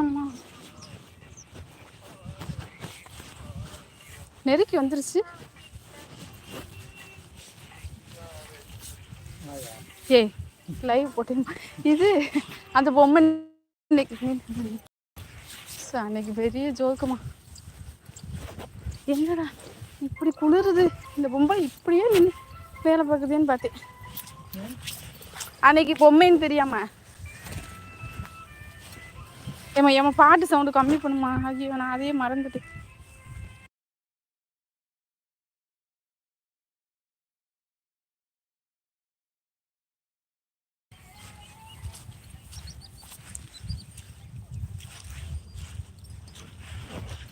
ஆமாம் நெருக்கி வந்துருச்சு. ஏய் லைவ் போட்டு. இது அந்த பொம்மை இன்னைக்கு. அன்னைக்கு பெரிய ஜோக்குமா என்னடா இப்படி குளிருது? இந்த பொம்மை இப்படியே நின்று வேலை பார்க்குதுன்னு பார்த்தேன். அன்னைக்கு பொம்மைன்னு தெரியாமல் ஏமா ஏமா பாட்டு சவுண்டு கம்மி பண்ணுமா ஐயோ நான் அதையே மறந்துட்டேன்.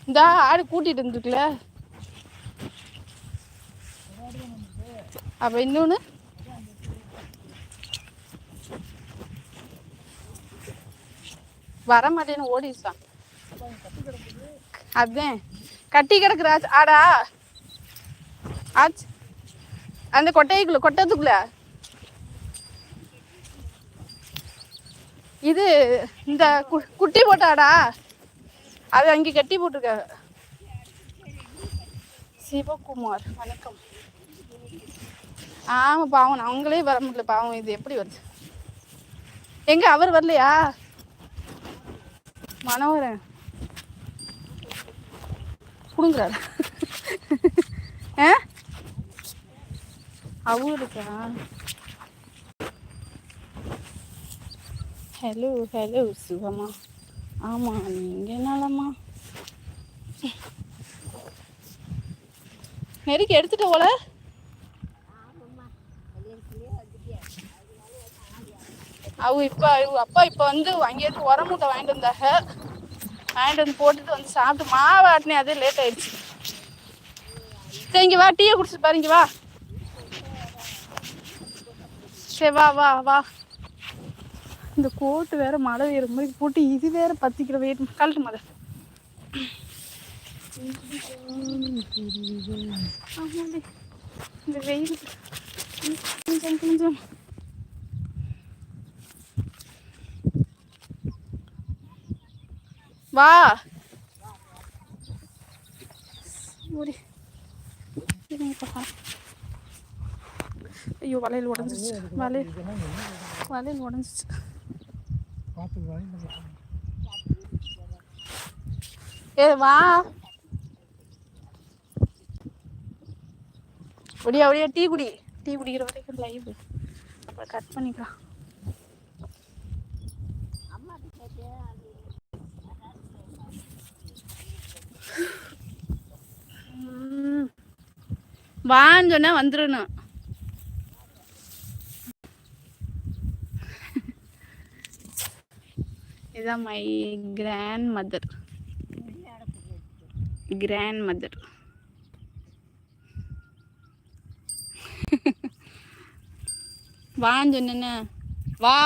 இந்த ஆடு கூட்டிட்டு இருந்துருக்குல அப்ப இன்னொன்னு? வர மாட்டேன்னு ஓடிடுச்சான் அதான். கட்டி கிடக்குறா ஆடா. ஆச்சு. அந்த கொட்டைக்குள்ள கொட்டத்துக்குள்ள. இது இந்த கு- குட்டி போட்டாடா. அது அங்கே கட்டி போட்டிருக்காங்க. சிவகுமார் வணக்கம். ஆமாம் பாவம். அவங்களே வர முடியல. பாவம் இது எப்படி வருது? எங்க அவர் வரலையா? மனோகரன் புடுங்குறாரு. ஆ இருக்கா ஹலோ ஹலோ சுகமா. ஆமா நீங்க நலமா நெருக்கி எடுத்துட்டு போல? அவங்க இப்போ அப்பா இப்போ வந்து அங்கேருந்து உரம் மூட்டை வாங்கிட்டு வந்தாங்க. வாங்கிட்டு வந்து போட்டுட்டு வந்து சாப்பிட்டு மாவு ஆட்டினே அதே லேட் ஆயிடுச்சு. சரிங்க வா டீயை குடிச்சிட்டு பாருங்க வா. சரி வா வா வா. இந்த கோட்டு வேற மழை பெய்யுற மாதிரி போட்டு இது வேற பத்திக்கிற வெயிட் கழட்டு மத இந்த வெயில். கொஞ்சம் கொஞ்சம். வா. ஐயோ வளையல் உடஞ்சிச்சு வளையல். வளையல் உடஞ்சிச்சு ஏ வா. ஒடியா ஒடியா டீ குடி. டீ குடிக்கிற வரைக்கும் லைவ் அப்புறம் கட் பண்ணிக்கலாம். வான்னு சொன்னா வந்துடணும் இதான் my grandmother grandmother வான்னு சொன்னேன்னு வா.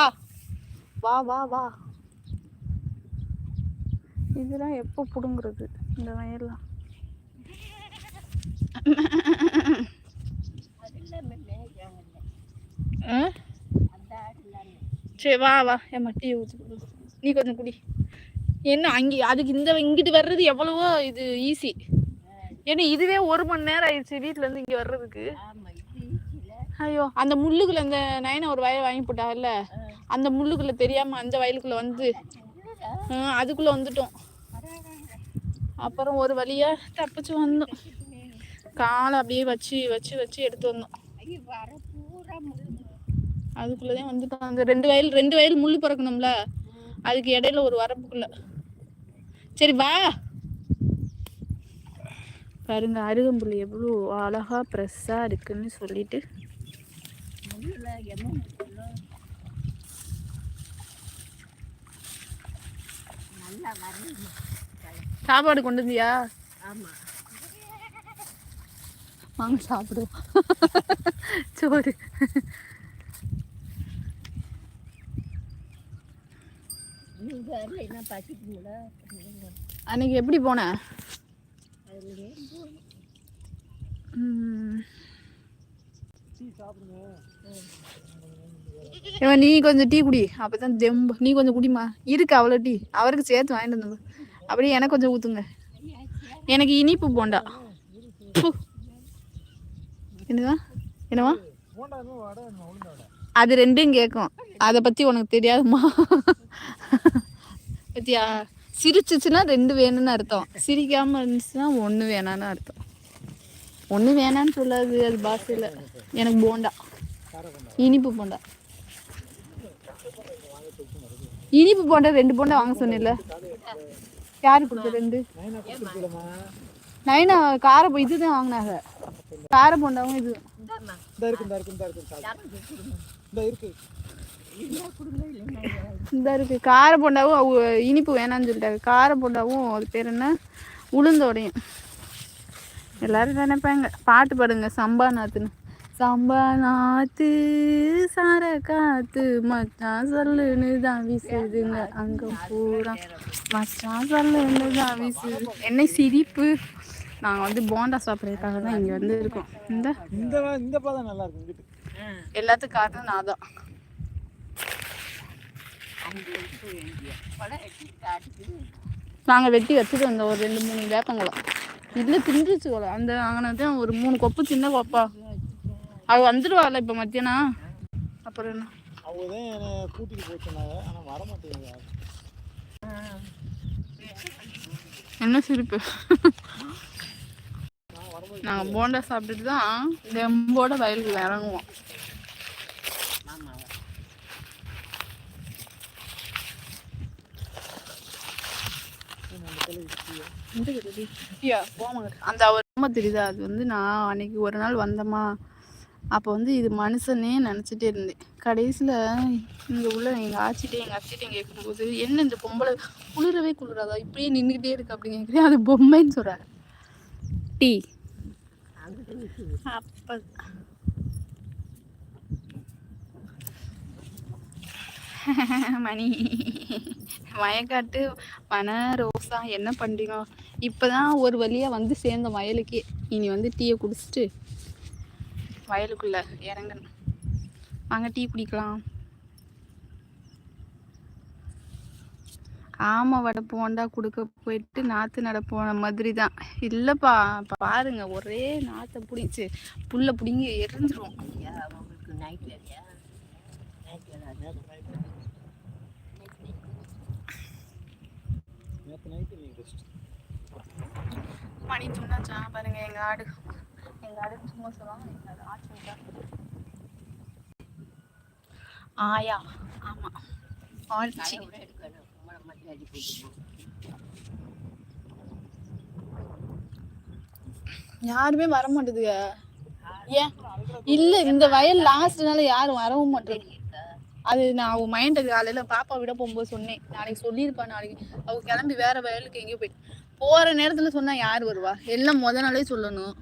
வா வா வா. இதெல்லாம் எப்போ பிடுங்குறது? இந்த வயல்லாம். சரி வா வா. என் டீ ஊற்றி கொடு. நீ கொஞ்சம் குடி. என்ன அங்கே அதுக்கு இந்த இங்கிட்டு வர்றது எவ்வளவோ இது ஈஸி ஏன்னா இதுவே ஒரு மணி நேரம் ஆயிடுச்சு வீட்டிலேருந்து இருந்து இங்க வர்றதுக்கு. ஐயோ அந்த முள்ளுக்குள்ள அந்த நயனை ஒரு வயல் வாங்கி போட்டாங்கல்ல? அந்த முள்ளுக்குள்ள தெரியாம அந்த வயலுக்குள்ள வந்து அதுக்குள்ள வந்துட்டோம். அப்புறம் ஒரு வழியா தப்பிச்சு வந்தோம். காலை அப்படியே வச்சு வச்சு வச்சு எடுத்து வந்தோம். அதுக்குள்ளதான் வந்துட்டோம் அந்த ரெண்டு வயல் ரெண்டு வயல் முள்ளு பிறக்கணும்ல? அதுக்கு இடையில ஒரு வரப்புக்குள்ள சரி வா. பாருங்க அருகம்புல் எவ்வளோ அழகா ஃப்ரெஷ்ஷா இருக்குன்னு சொல்லிட்டு. சாப்பாடு கொண்டு வந்தியா? வாங்க சாப்பிடுவோம். சோறு. அன்னைக்கு எப்படி போன. இவன் நீ கொஞ்சம் டீ குடி. அப்பதான் தெம்பு. நீ கொஞ்சம் குடிமா இருக்கு அவ்வளோ டீ. அவருக்கு சேர்த்து வாங்கிட்டு வந்து அப்படியே எனக்கு கொஞ்சம் ஊத்துங்க. எனக்கு இனிப்பு போண்டா. என்னவா என்னவா? போண்டா அது ரெண்டும் கேட்கும் அதை பத்தி உனக்கு தெரியாதுமா? பத்தியா? சிரிச்சிச்சுன்னா ரெண்டு வேணும்னு அர்த்தம். சிரிக்காம இருந்துச்சுன்னா ஒன்று வேணான்னு அர்த்தம். ஒன்று வேணான்னு சொல்லாது அது பாஷையில். எனக்கு போண்டா. இனிப்பு போண்டா. இனிப்பு போண்டா ரெண்டு போண்டா வாங்க சொன்னேன்ல. யாரு கொடுத்த ரெண்டு? நைனா கார இதுதான் வாங்கினாங்க. கார போண்டாவும் இது. இந்த இருக்கு இந்த இருக்கு இந்த இருக்கு இந்த இருக்கு. இந்த இருக்கு. கார போண்டாவும் இனிப்பு வேணாம்னு சொல்லிட்டாங்க. கார போண்டாவும் அது பேர் என்ன? உளுந்தோடையும். எல்லாரும் நினைப்பாங்க. பாட்டு பாடுங்க. சம்பா நாத்துன்னு சம்பா நாத்து சார காத்து மச்சான் சொல்லுன்னு தான் வீசுதுங்க. அங்க பூரா மச்சான் சொல்லுன்னு தான் வீசுது. என்ன சிரிப்பு. நாங்க வந்து போண்டா சாப்பிட்றதுக்காக தான் இங்க வந்து இருக்கோம். இந்த? இந்த இந்த பாதம் நல்லா இருக்கும் இங்கிட்டு. எல்லாத்துக்கும் காரணம் நான் தான். நாங்கள் வெட்டி வச்சுட்டு வந்தோம். ஒரு ரெண்டு மூணு வேப்பங்குளம். இல்லை தின்றுச்சு போல. அந்த வாங்கினதான் ஒரு மூணு கொப்பு சின்ன கொப்பா. அவ வந்துடுவாள் இப்போ மத்தியானம். அப்புறம் என்ன? அவங்க தான் என்னை கூட்டிட்டு போக சொன்னாங்க. ஆனால் வர மாட்டேங்குது. என்ன சிரிப்பு? நாங்கள் போண்டா சாப்பிட்டுட்டு தான் தெம்போட வயலுக்கு இறங்குவோம். அந்த அவர் தெரியுதா? அது வந்து நான் அன்னைக்கு ஒரு நாள் வந்தோமா அப்போ வந்து இது மனுஷனே நினச்சிட்டே இருந்தேன். கடைசியில் இங்கே உள்ள எங்கள் ஆச்சிட்டே எங்கள் அச்சிட்டே கேட்கும்போது என்ன இந்த பொம்பளை? குளிரவே குளிராதா? இப்படியே நின்றுக்கிட்டே இருக்கு அப்படின்னு கேட்குறேன் அது பொம்மைன்னு சொல்கிறாரு டீ. அப்போ மணி. வயக்காட்டு பனை ரோசா என்ன பண்ணுறீங்க இப்போதான் ஒரு வழியாக வந்து சேர்ந்த வயலுக்கே. இனி வந்து டீயை குடிச்சிட்டு வயலுக்குள்ளே இறங்கணும். வாங்க டீ குடிக்கலாம். ஆமா வடை போண்டா கொடுக்க போயிட்டு நாற்று நட போன மாதிரி தான் இல்லைப்பா பாருங்க ஒரே நாற்றை பிடிச்சி புல்லை பிடிங்கி எரிஞ்சிரும். மணி சொன்னாச்சா பாருங்க எங்க ஆடு. எங்க ஆடு சும்மா சொல்லுவாங்க எங்க ஆச்சு ஆயா ஆமா. ஆட்சி யாருமே வர மாட்டேதுங்க. ஏன்? இல்ல இந்த வயல் லாஸ்ட்னால யாரும் வரவும் மாட்டேங்குது அது நான் அவ மைண்ட் காலையில பாப்பா விட போகும்போது சொன்னேன். நாளைக்கு சொல்லியிருப்பா நாளைக்கு. அவ கிளம்பி வேற வயலுக்கு எங்கேயோ போயிட்டு. போற நேரத்துல சொன்னா யார் வருவா? எல்லாம் முத நாளே சொல்லணும்.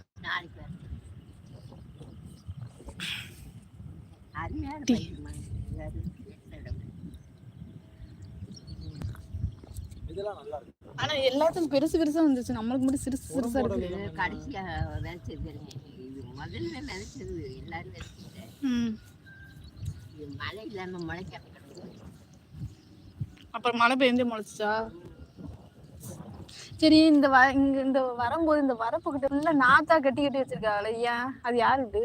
இதெல்லாம் நல்லா இருக்கு. ஆனா எல்லாத்துக்கும் பெருசு பெருசா வந்துச்சு நம்மளுக்கு மட்டும் சிறுசு சிறுசா இருக்கு கடைசியா விளைச்சது இது முதல்ல விளைச்சது எல்லாரும். இது மழை இல்லாம முளைக்க அப்புறம் மழை பெய்ஞ்சு முளைச்சிச்சா? சரி இந்த வ இங்க இந்த வரும்போது இந்த வரப்பு கிட்ட ஃபுல்லா நாத்தா கட்டி கட்டி வச்சிருக்காங்களே ஏன்? அது யாருது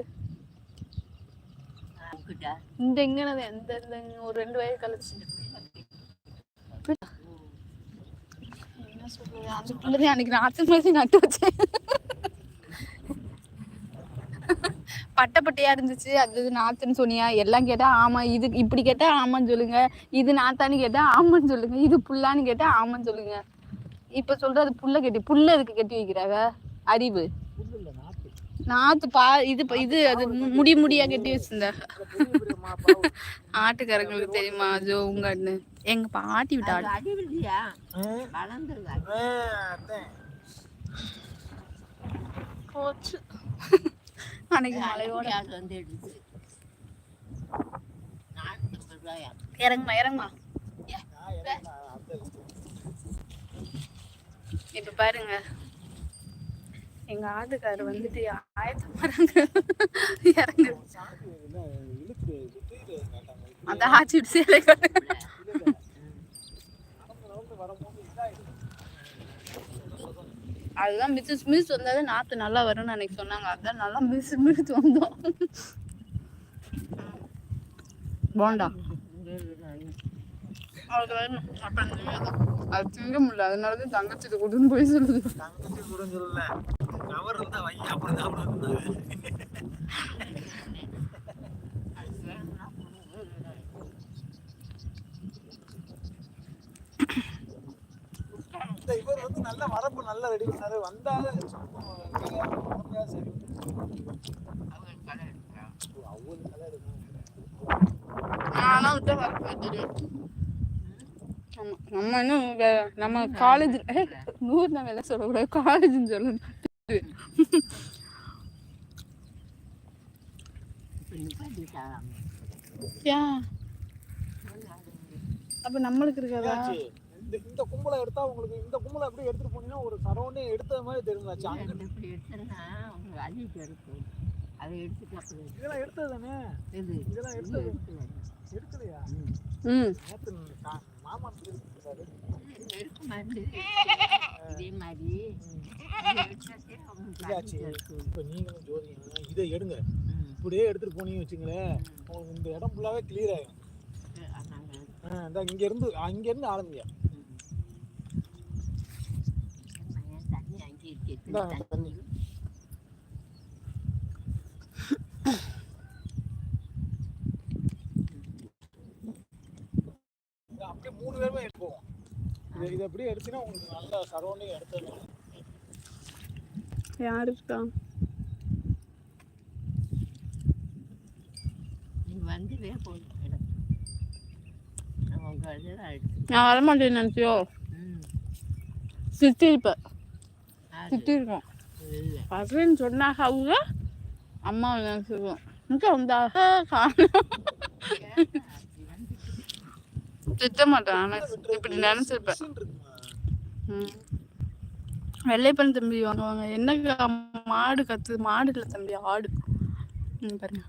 அவங்கிட்ட இந்த எங்கனது எந்த ஒரு ரெண்டு வயசு கழிச்சு. என்ன அந்த பிள்ளை அன்னைக்கு நாத்து மாதிரி நட்டு வச்சேன். பட்டை பட்டையா இருந்துச்சு. அது நாத்துன்னு சொன்னியா? எல்லாம் கேட்டா ஆமா இது இப்படி கேட்டா ஆமான்னு சொல்லுங்க. இது நாத்தான்னு கேட்டா ஆமான்னு சொல்லுங்க. இது புல்லான்னு கேட்டா ஆமான்னு சொல்லுங்க. இப்ப சொல்றது புல்ல கட்டி புல்ல இதுக்கு கட்டி வைக்கிறாங்க? அறிவு. நாத்து பா இது இது அது முடி முடியா கட்டி வச்சிருந்தாங்க பாவு ஆட்டுக்காரங்களுக்கு தெரியுமா ஜோ உங்கன்னு. எங்க பாட்டி விட்ட. போச்சு. அன்னைக்கு மழையோட. அது இறங்குமா இறங்குமா. இப்ப பாருங்க. எங்க ஆட்டுக்காரர் வந்துட்டு ஆயத்தம் வராங்க இறங்கு. அந்த ஆச்சு சேலை அதுதான் மிஸ் மிஸ் வந்தாலே நாத்து நல்லா வரும்னு அன்னைக்கு சொன்னாங்க. அதான் நல்லா மிஸ் மிஸ் வந்தோம். போண்டா. அவளுக்கு அப்புறம் அது திங்க முடியல. அதனால தான் தங்கச்சிட்டு கொடுன்னு போய் சொல்லுது. தங்கச்சி கூட சொல்லல. கவர் இருந்தா வை அப்புறம் சாப்பிடுவாங்க இந்த இவர் வந்து நல்ல வரப்பு நல்லா ரெடி பண்ணாரு. வந்தாலும் சும்மா சரி அவ்வளவு நல்லா இருக்கும் நானும் விட்டு வரப்போ தெரியும் நம்ம இன்னும் நம்ம காலேஜ் நூறு நான் வேலை சொல்லக்கூடாது. காலேஜ்னு சொல்லணும் அப்ப நம்மளுக்கு இருக்காதா? இந்த இந்த கும்பலை எடுத்தா உங்களுக்கு இந்த கும்பலை எப்படி எடுத்துட்டு போனீங்கன்னா ஒரு சரௌண்டிங் எடுத்த மாதிரி தெரியுங்களாச்சு அங்க இப்படி இருக்கும் அதை எடுத்துட்டு அப்புறம் இதெல்லாம் எடுத்தது தானே இது இதெல்லாம் இது எடுத்தது. எடுத்து எடுக்கலையா? ம். மாமா மருந்து இதே மாதிரி இதாச்சு. இப்போ நீங்களும் ஜோதிங்க இதை எடுங்க. இப்படியே எடுத்துட்டு போனீங்கன்னு வச்சுங்களேன் உங்களுக்கு இந்த இடம் ஃபுல்லாவே கிளியர் நாங்க ஆ, இந்த இங்க இருந்து அங்க இருந்து ஆரம்பிங்க தண்ணி அங்கே இருக்கு இந்தாங்க தண்ணி இது அப்படியே மூணு பேருமே எடுப்போம் இது அப்படியே எடுத்தீங்கன்னா உங்களுக்கு நல்ல சரௌண்டிங் எடுத்து யார் இருக்கா? நீங்க வந்துவே போதும் நான் வரமாட்டேன்னு நினச்சியோ? ம். சித்தி இருப்பேன் அது சித்தி இருக்கோம் இல்லை. வரேன்னு சொன்னாங்க அவங்க அம்மா நினச்சிருக்கோம். இங்கே வந்தாக காணும். திட்ட மாட்டேன் ஆனா இப்படி நினச்சிருப்பேன். வெள்ளைப்பன் தம்பி வாங்குவாங்க. என்ன க- மாடு கத்து மாடு இல்லை தம்பி ஆடு. ம் பாருங்க.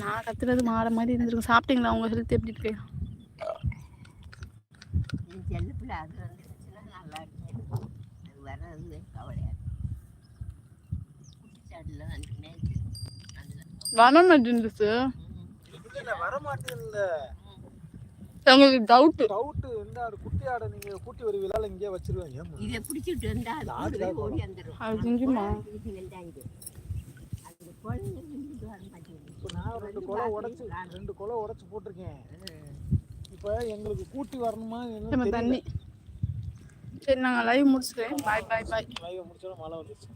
நான் கத்துறது மாட மாதிரி இருந்திருக்கும். சாப்பிட்டீங்களா? உங்க ஹெல்த் எப்படி இருக்கு? வர மாட்டேங்குது இல்ல இல்ல வர மாட்டேங்கல எங்களுக்கு டவுட்டு டவுட் இந்த ஆடு குட்டி ஆடை நீங்க கூட்டி வருவீங்களா இல்ல இங்கே வச்சிருவாங்க? இதை பிடிச்சிட்டு வந்தா அது ஆடு ஓடி வந்துடும் அது அந்த குழந்தை நின்றுட்டு வர மாட்டேங்குது இப்போ நான் ரெண்டு கொலை உடைச்சு ரெண்டு கொலை உடைச்சு போட்டிருக்கேன். இப்போ எங்களுக்கு கூட்டி வரணுமா என்னன்னு தண்ணி. சரி நாங்கள் லைவ் முடிச்சுக்கிறேன். பாய் பாய் பாய் லைவ் முடிச்சோட மழை வந்துருச்சு.